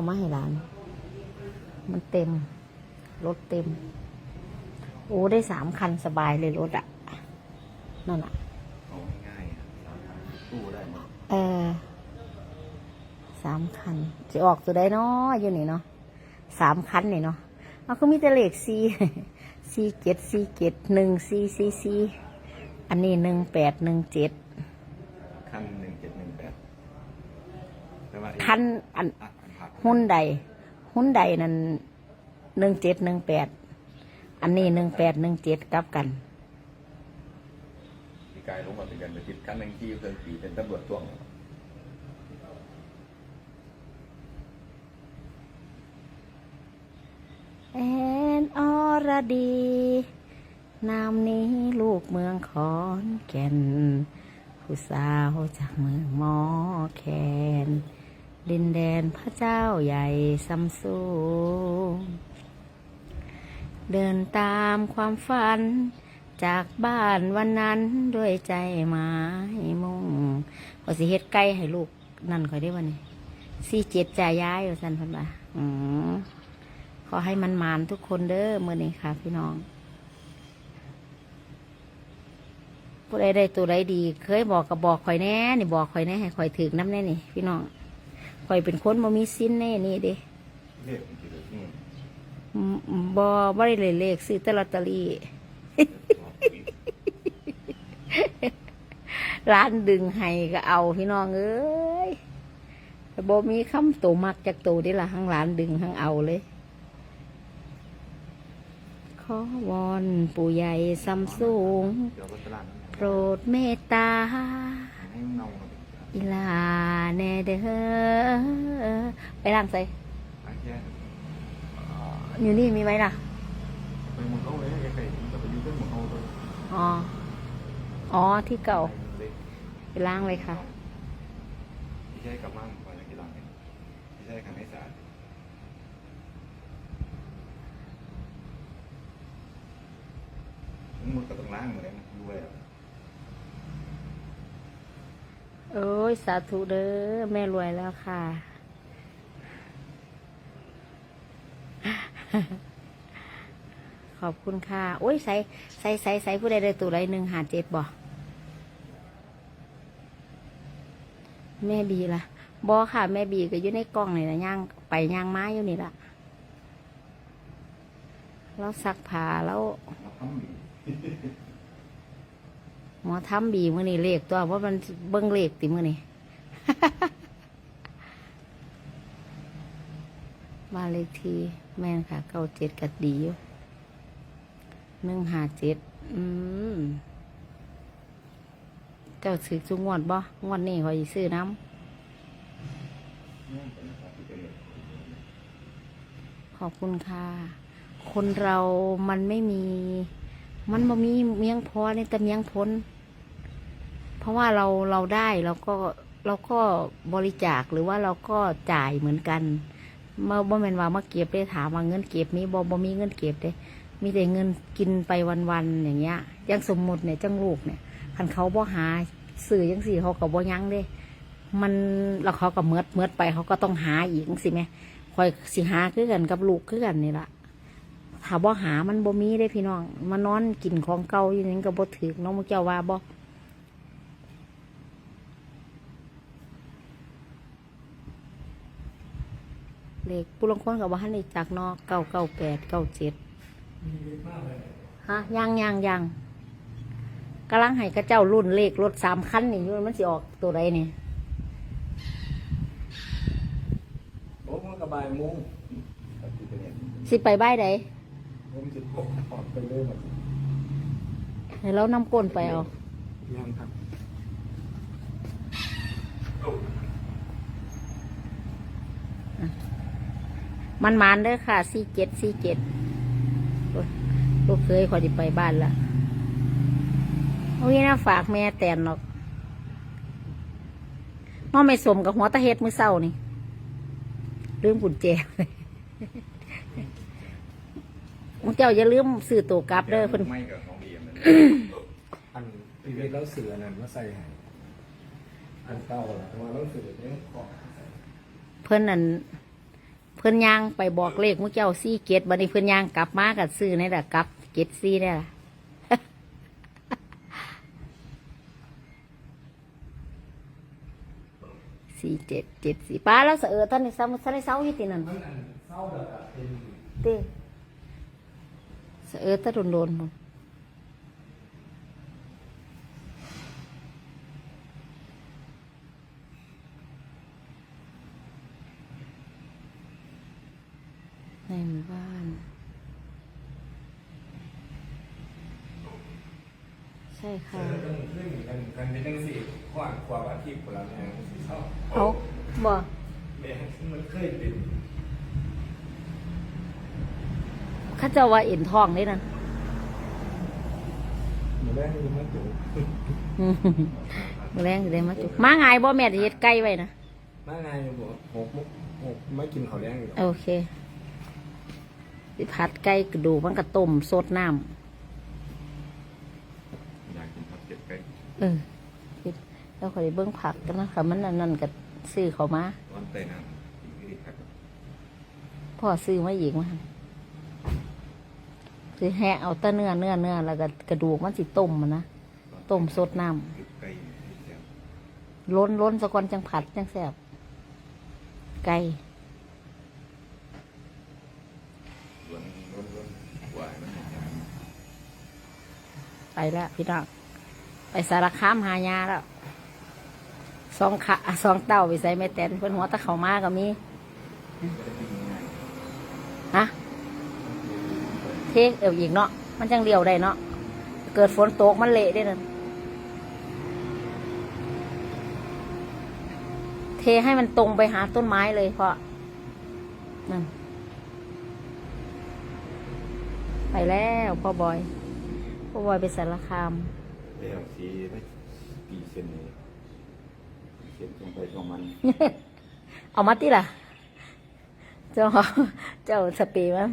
เอามาให้หลาน มันเต็ม รถเต็ม โอ้ได้สามคันสบายเลยรถอะนั่นอะเอาง่ายๆอะตู้ได้หมดเออสามคันจะออกตัวได้เนาะอยู่นี่เนาะสามคันนี่เนาะเอาก็มีแต่เลขสี่สี่เจ็ดสี่เจ็ดหนึ่งสี่สี่สี่อันนี้หนึ่งแปดหนึ่งเจ็ดคันหนึ่งเจ็ดหนึ่งแปดแต่ว่าคันอันอะอันผัก หุ้นใด หุ้นใดนั่นหนึ่งเจ็ดหนึ่งแปดอันนี้หนึ่งแปดหนึ่งเจ็ดกลับกันพี่กายลงมาเป็นกันไปติดคันหนึ่งที่เครื่องขี่เป็นตำรวจตวงแอนอรดี นามนี้ลูกเมืองขอนแก่น ผู้สาวจากเมืองหมอแคน ดินแดนพระเจ้าใหญ่ซัมซุงเดินตามความฝัน จากบ้านวันนั้นด้วยใจหมายมุ่งขอสิเฮ็ดไก่ให้ลูกนั่นคอยได้วันนี้สี่เจ็ดจ่ายย้ายอยู่สันพันว่าอืมขอให้มันมานทุกคนเด้อเมื่อนี้ค่ะ พี่น้องผู้ใดได้ตัวใดดี เคยบอกกับบอกข่อยแน่ นี่บอกข่อยแน่ให้ข่อยถึกน้ำแน่นี่ พี่น้อง ข่อยเป็นคนบ่มีสิ้นแน่นี่เด้เรียกมันคืออืมอืมบ่บ่ได้เลยเลขซื้อแต่ลอตเตอรี่ ร้านดึงให้ก็เอาพี่น้องเอ้ยแต่บ่มีคำโตมักจากโตนี่ล่ะทั้งร้านดึงทั้งเอาเลยขอวอนปู่ใหญ่ซัมซุงเดี๋ยวรถตลาดโปรดเมตตา ให้มันเน่ามาเป็น อีลาแน่เด้อไปล้างใส่ไอ้แค่อยู่นี่มีไหมล่ะไปหมุนเขาเลยไอ้ไก่จะไปยืนเส้นหมุนเขาเลยอ๋อ อ๋อที่เก่าเลยไปล้างเลยค่ะพี่ใช้กลับบ้านก่อนจะกินหลังเนี่ยพี่ใช้ขันให้สะอาดมันก็ต้องล้างเหมือนกันด้ว ยอะโอ้ยสาธุเด้อแม่รวยแล้วค่ะ ขอบคุณค่ะ โอ้ยใส่ใส่ใส่ใส่ผู้ใดได้ตัวใดหนึ่งหาเจ็ดบ่แม่บีล่ะบอค่ะ แม่บีก็อยู่ในกล้องนี่นะย่างไปย่างไม้อยู่นี่ละแล้วซักผ้าแล้ว หมอทำบีมือนี่เลขตัวว่ามันเบิ้งเลขติมือนี่บ้านเลขที่แม่นค่ะเก้าเจ็ดกัดดีอยู่หนึ่งหาเจ็ดอืมเจ้าซื้อจุงวดบ่งวดนี้ขอยซื้อน้ำขอบคุณค่ะ คนเรามันไม่มี มันบ่มีเมียงพอในแต่เมียงพ้น เพราะว่าเราเราได้เราก็เราก็บริจาคหรือว่าเราก็จ่ายเหมือนกันเมื่อบ่แม่นว่ามาเก็บได้ถามว่าเงินเก็บมีบ่บ่มีเงินเก็บเด้ มีแต่เงินกินไปวันๆอย่างเงี้ยยังสมมุติเนี่ยจังลูกเนี่ยคันเขาบ่หาสื่อยังสี่เขาก็บ่ยั้งเด้ มันแล้วเขาก็เมือดเมือดไปเขาก็ต้องหาอีกสิแม่คอยสิหาคือกันกับลูกคือกันนี่ล่ะ ถ้าบ่หามันบ่มีได้พี่น้องมานอนกินของเก่าอยู่นี่ก็บ่ถึกน้องมุกเจ้าว่าบ่เลขผู้ลางคนกับว่าหันอีจากเนอกเก้าเก้าแปดเก้าเจ็ดฮะยังยังยังกำลังให้กระเจ้ารุ่นเลขรถสามคันนี่อยู่มันสิออกตัวใดเนี่ยโอ้มันกระบายมุ้งตัดติดไปเนี่ยสิไปบ้ายใด ผมจะตกออกไปเลยหมดให้เรานำก้นไปเอา ยังครับมันมานเด้อค่ะสี่เจ็ดสี่เจ็ดลูกเคยขอจะไปบ้านละโอ้ยน่าฝากแม่แตนหรอกน้องไม่สมกับหัวตะเฮ็ดมือเศร้านี่ ลืมกุญแจมึง เจ้าอย่าลืมซื้อตัวกลับเด้อเพิ่นไม่กับของดีมันอันพีวีแล้วเสือนั่นมาใส่ให้อันเก่าล่ะแต่ว่าแล้วเสือเนี่ยขอเพิ่นนั่นเพื่อนย่างไปบอกเลขมุเจ้าซี่เกตบัดนี้เพื่อนย่างกลับมากับซื้อนี่แหละกลับเกตซี่นี่แหละสี่เจ็ดเจ็ดสี่ป้าแล้วเสอเออท่านในเสาท่านในเสาอยู่ที่นั่นมันอันเศร้าแบบอะเป็นเต้เสอเออตะโดนโดนหมดในหมู่บ้านใช่เอค่ะอต้องขึ้นกันกันเป็นจังสี่ขวางขวางอาทิตย์คนละแม่งสิเศร้าเอาบ่แม่งมันเคยเป็น เข้าเจ้าว่าเอ็นทองนี่นั่นหนูแรกนี่มันจุกอืมมื้อแรงสิได้มาจุกมาไงายบ่แม่จะเฮ็ดไก่ไว้นะมาไงบอกหกมุกหกไม่กินข้าวแรงอยู่โอเคสิผัดไก่กระดูกมันก็ต้มสดน้อยากกินผัดเก็บไก่ำเออแล้วขอยได้เบิ่งผักกันนะค่ะมันนั่นนั่นก็ซื้อเขามาวันเตยน้ำกินที่ครับพ่อซื้อมาอีกมา คือแหะเอาแต่เนื้อเนื้อเนื้อแล้วก็กระดูกมันสิต้มมันนะต้มสดน้ำล้นล้นสะกอนจังผัดจังแซ่บไก่ไปแล้วพี่น้องไปสารคามหายาแล้วสองขาสองเต้าไปใส่แม่แตนเพื่อนหัวตะเขามากก็มีได้กินง่าย ฮะ เทกเอวอีกเนาะมันจังเลี้ยวได้เนาะเกิดฝนตกมันเละได้นั่นเทให้มันตรงไปหาต้นไม้เลยเพราะนั่นไปแล้วพ่อบอยพ่อบอยไปสารคามเดี๋ยวสีได้ปีเซนนี้เส้นตรงไปตรงมันเอามาติล่ะ เจ้าเจ้าสเปรย์มั้ง